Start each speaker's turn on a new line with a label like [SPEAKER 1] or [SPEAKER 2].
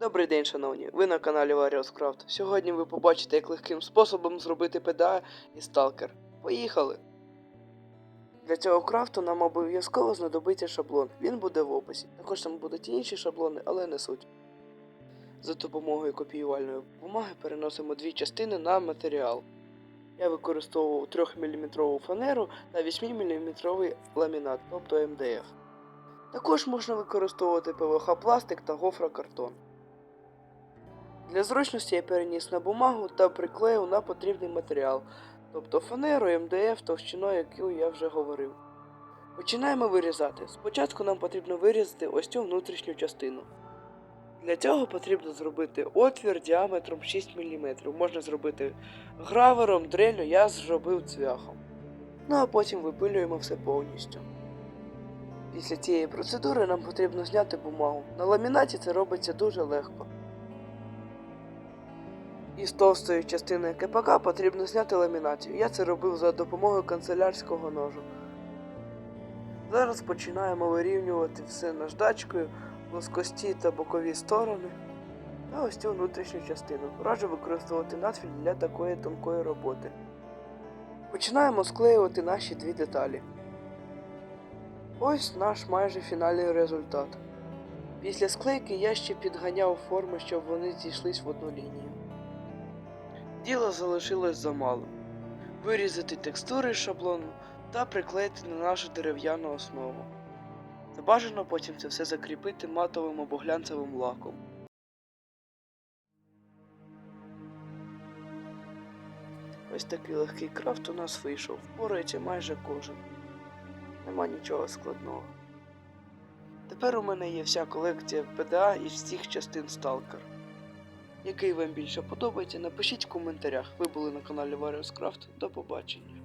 [SPEAKER 1] Добрий день, шановні! Ви на каналі Warriors Сьогодні ви побачите, як легким способом зробити ПДА і сталкер. Поїхали! Для цього крафту нам обов'язково знадобиться шаблон. Він буде в описі. Також там будуть і інші шаблони, але не суть. За допомогою копіювальної бумаги переносимо дві частини на матеріал. Я використовував 3-мм фанеру та 8-мм ламінат, тобто МДФ. Також можна використовувати ПВХ пластик та гофрокартон. Для зручності я переніс на бумагу та приклеїв на потрібний матеріал, тобто фанеру, МДФ товщиною, яку я вже говорив. Починаємо вирізати. Спочатку нам потрібно вирізати ось цю внутрішню частину. Для цього потрібно зробити отвір діаметром 6 мм. Можна зробити гравером, дрелью, я зробив цвяхом. Ну а потім випилюємо все повністю. Після цієї процедури нам потрібно зняти бумагу. На ламінаті це робиться дуже легко. Із товстої частини КПК потрібно зняти ламінацію. Я це робив за допомогою канцелярського ножу. Зараз починаємо вирівнювати все наждачкою, плоскості та бокові сторони. Та ось цю внутрішню частину. Раджу використовувати надфіль для такої тонкої роботи. Починаємо склеювати наші дві деталі. Ось наш майже фінальний результат. Після склейки я ще підганяв форми, щоб вони зійшлись в одну лінію. Діло залишилось замало. Вирізати текстури шаблону та приклеїти на нашу дерев'яну основу. Забажано потім це все закріпити матовим або глянцевим лаком. Ось такий легкий крафт у нас вийшов, впорається майже кожен. Нема нічого складного. Тепер у мене є вся колекція ПДА із всіх частин Stalker. Який вам більше подобається, напишіть в коментарях. Ви були на каналі Warriors Craft. До побачення.